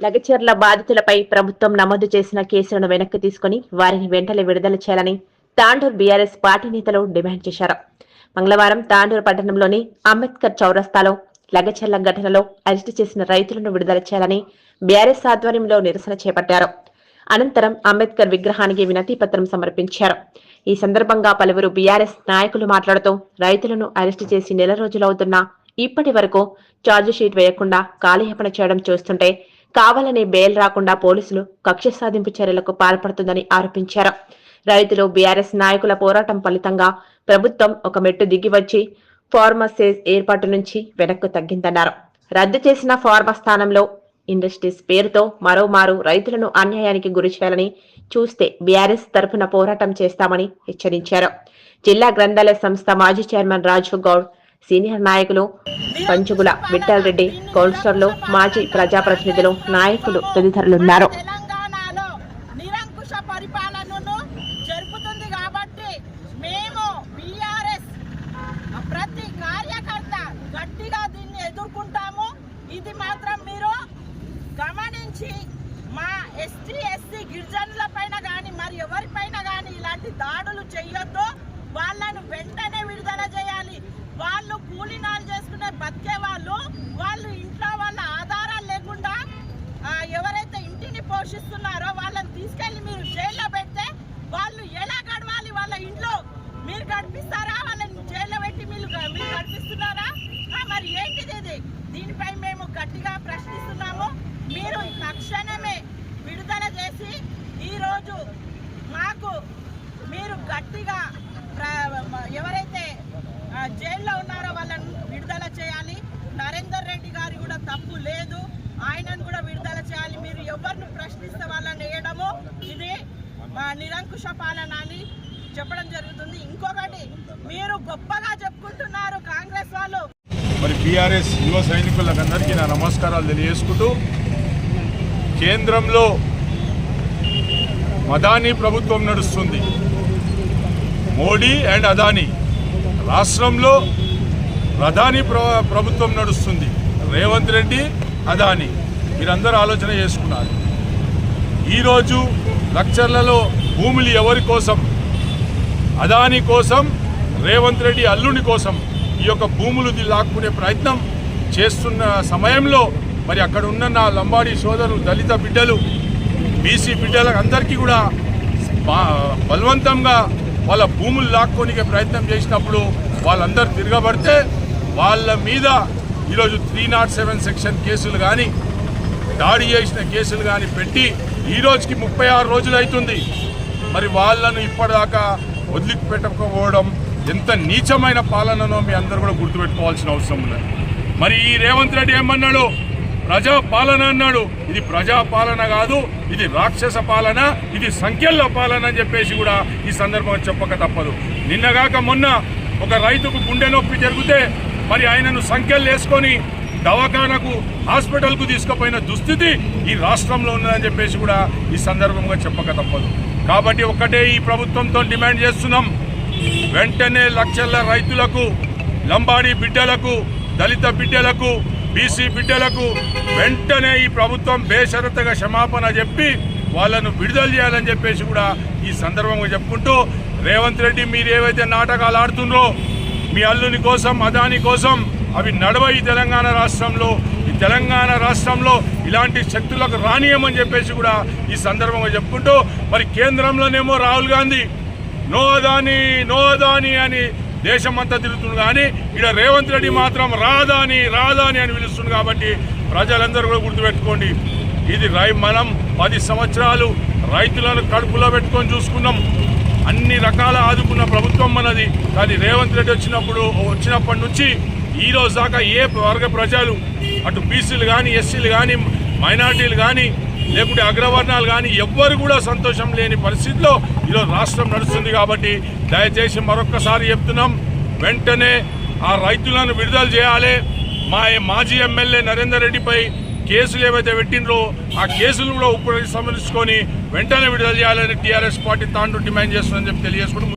లగచర్ల బాధితులపై ప్రభుత్వం నమోదు చేసిన కేసులను వెనక్కి తీసుకుని వారిని వెంటనే విడుదల చేయాలని తాండూర్ బీఆర్ఎస్ పార్టీ నేతలు డిమాండ్ చేశారు. మంగళవారం తాండూరు పట్టణంలోని అంబేద్కర్ చౌరస్తాలో లగచర్ల ఘటనలో అరెస్టు చేసిన రైతులను విడుదల చేయాలని బీఆర్ఎస్ ఆధ్వర్యంలో నిరసన చేపట్టారు. అనంతరం అంబేద్కర్ విగ్రహానికి వినతి పత్రం సమర్పించారు. ఈ సందర్భంగా పలువురు బీఆర్ఎస్ నాయకులు మాట్లాడుతూ రైతులను అరెస్టు చేసి నెల రోజులవుతున్నా ఇప్పటి వరకు షీట్ వేయకుండా కాలయాపన చేయడం చూస్తుంటే కావాలనే బెయిల్ రాకుండా పోలీసులు కక్ష సాధింపు చర్యలకు పాల్పడుతుందని ఆరోపించారు. రైతులు బీఆర్ఎస్ నాయకుల పోరాటం ఫలితంగా ప్రభుత్వం ఒక మెట్టు దిగి వచ్చి ఫార్మసేజ్ ఏర్పాటు నుంచి వెనక్కు తగ్గిందన్నారు. రద్దు చేసిన ఫార్మా స్థానంలో ఇండస్ట్రీస్ పేరుతో మరోమారు రైతులను అన్యాయానికి గురి చేయాలని చూస్తే బీఆర్ఎస్ తరఫున పోరాటం చేస్తామని హెచ్చరించారు. జిల్లా గ్రంథాలయ సంస్థ మాజీ చైర్మన్ రాజు గౌడ్ సీనియర్ నాయకులు పంచుగుల విఠల్ రెడ్డి కౌన్సిలర్లు మాజీ ప్రజాప్రతినిధులు నాయకులు తదితరులున్నారు. తెలంగాణలో పరిపాలనను జరుపుతుంది కాబట్టి మేము ప్రతి కార్యకర్త గట్టిగా దీన్ని ఎదుర్కొంటాము. ఇది మాత్రం మీరు గమనించి మా ఎస్టీ ఎస్సీ గిరిజనుల పైన కానీ మరి ఎవరిపైన కానీ ఇలాంటి దాడులు చేయొద్దు. వాళ్ళను వెంటనే విడుదల చేయాలి వాళ్ళు కూలినాలు చేసుకునే బతికే వాళ్ళు వాళ్ళు ఇంట్లో వాళ్ళ ఆధారాలు లేకుండా ఆ, ఎవరైతే ఇంటిని పోషిస్తున్నారో వాళ్ళని తీసుకెళ్ళి మీరు జైల్లో పెడితే వాళ్ళు ఎలా గడవాలి? వాళ్ళ ఇంట్లో మీరు గడిపిస్తారా వాళ్ళని జైల్లో పెట్టి మీరు మీరు గడిపిస్తున్నారా మరి ఏంటిది ఇది? దీనిపై మేము గట్టిగా ప్రశ్నిస్తున్నాము. మీరు తక్షణమే విడుదల చేసి ఈరోజు మాకు మీరు గట్టిగా ఎవరైతే ఆ, జైల్లో ఉన్నారో వాళ్ళని విడుదల చేయాలి నరేందర్ రెడ్డి గారి కూడా తప్పు లేదు ఆయనను కూడా విడుదల చేయాలి మీరు ఎవరిని ప్రశ్నిస్తే వాళ్ళని వేయడము ఇది మా నిరంకుశ పాలన అని చెప్పడం జరుగుతుంది. ఇంకొకటి మీరు గొప్పగా చెప్పుకుంటున్నారు కాంగ్రెస్ వాళ్ళు. మరి బీఆర్ఎస్ యువ సైనికులందరికీ నా నమస్కారాలు తెలియజేసుకుంటూ కేంద్రంలో మదానీ ప్రభుత్వం నడుస్తుంది. మోడీ అండ్ అదానీ రాష్ట్రంలో ప్రధాని ప్రభుత్వం నడుస్తుంది. రేవంత్ రెడ్డి అదానీ. మీరందరూ ఆలోచన చేసుకున్నారు. ఈరోజు లక్షలలో భూములు ఎవరి కోసం? అదాని కోసం రేవంత్ రెడ్డి అల్లుని కోసం ఈ యొక్క భూములు లాక్కునే ప్రయత్నం చేస్తున్న సమయంలో మరి అక్కడ ఉన్న నా లంబాడి సోదరు దళిత బిడ్డలు బీసీ బిడ్డలకు అందరికీ కూడా బలవంతంగా వాళ్ళ భూములు లాక్కోనికే ప్రయత్నం చేసినప్పుడు వాళ్ళందరూ తిరగబడితే వాళ్ళ మీద ఈరోజు త్రీ నాట్ సెవెన్ సెక్షన్ కేసులు కానీ దాడి చేసిన కేసులు కానీ పెట్టి ఈ రోజుకి ముప్పై ఆరు రోజులు అవుతుంది. మరి వాళ్ళను ఇప్పటిదాకా వదిలిపెట్టకపోవడం ఎంత నీచమైన పాలననో మీ అందరూ కూడా గుర్తుపెట్టుకోవాల్సిన అవసరం ఉన్నది. మరి ఈ రేవంత్ రెడ్డి ఏమన్నాడు? ప్రజా పాలన అన్నాడు. ఇది ప్రజా పాలన కాదు ఇది రాక్షస పాలన ఇది సంఖ్యల పాలన అని చెప్పేసి కూడా ఈ సందర్భంగా చెప్పక తప్పదు. నిన్నగాక మొన్న ఒక రైతుకు గుండె నొప్పి జరిగితే మరి ఆయనను సంఖ్యలు వేసుకొని దవాఖానకు హాస్పిటల్కు తీసుకుపోయిన దుస్థితి ఈ రాష్ట్రంలో ఉన్నదని చెప్పేసి కూడా ఈ సందర్భంగా చెప్పక తప్పదు. కాబట్టి ఒక్కటే ఈ ప్రభుత్వంతో డిమాండ్ చేస్తున్నాం. వెంటనే లక్షల రైతులకు లంబాడి బిడ్డలకు దళిత బిడ్డలకు బీసీ బిడ్డలకు వెంటనే ఈ ప్రభుత్వం బేషరతగా క్షమాపణ చెప్పి వాళ్ళను విడుదల చేయాలని చెప్పేసి కూడా ఈ సందర్భంగా చెప్పుకుంటూ రేవంత్ రెడ్డి మీరు ఏవైతే నాటకాలు ఆడుతుండ్రో మీ అల్లుని కోసం అదాని కోసం అవి నడవ ఈ తెలంగాణ రాష్ట్రంలో. ఈ తెలంగాణ రాష్ట్రంలో ఇలాంటి శక్తులకు రానియమని చెప్పేసి కూడా ఈ సందర్భంగా చెప్పుకుంటూ మరి కేంద్రంలోనేమో రాహుల్ గాంధీ నో అదాని నో అదాని అని దేశమంతా తిరుగుతుంది కానీ ఇక్కడ రేవంత్ రెడ్డి మాత్రం రాదాని రాదాని అని పిలుస్తుంది కాబట్టి ప్రజలందరూ కూడా గుర్తుపెట్టుకోండి. ఇది రై మనం పది సంవత్సరాలు రైతులను కడుపులో పెట్టుకొని చూసుకున్నాం. అన్ని రకాల ఆదుకున్న ప్రభుత్వం మనది. కానీ రేవంత్ రెడ్డి వచ్చినప్పుడు వచ్చినప్పటి నుంచి ఈరోజు దాకా ఏ వర్గ ప్రజలు అటు బీసీలు కానీ ఎస్సీలు కానీ మైనార్టీలు కానీ లేకుంటే అగ్రవర్ణాలు కానీ ఎవ్వరు కూడా సంతోషం లేని పరిస్థితిలో ఈరోజు రాష్ట్రం నడుస్తుంది కాబట్టి దయచేసి మరొక్కసారి చెప్తున్నాం వెంటనే ఆ రైతులను విడుదల చేయాలి. మా మాజీ ఎమ్మెల్యే నరేందర్ రెడ్డిపై కేసులు ఏవైతే పెట్టినరో ఆ కేసులు కూడా ఉపసంహరించుకొని వెంటనే విడుదల చేయాలని టీఆర్ఎస్ పార్టీ తాండు డిమాండ్ చేస్తుందని చెప్పి తెలియజేసుకుంటూ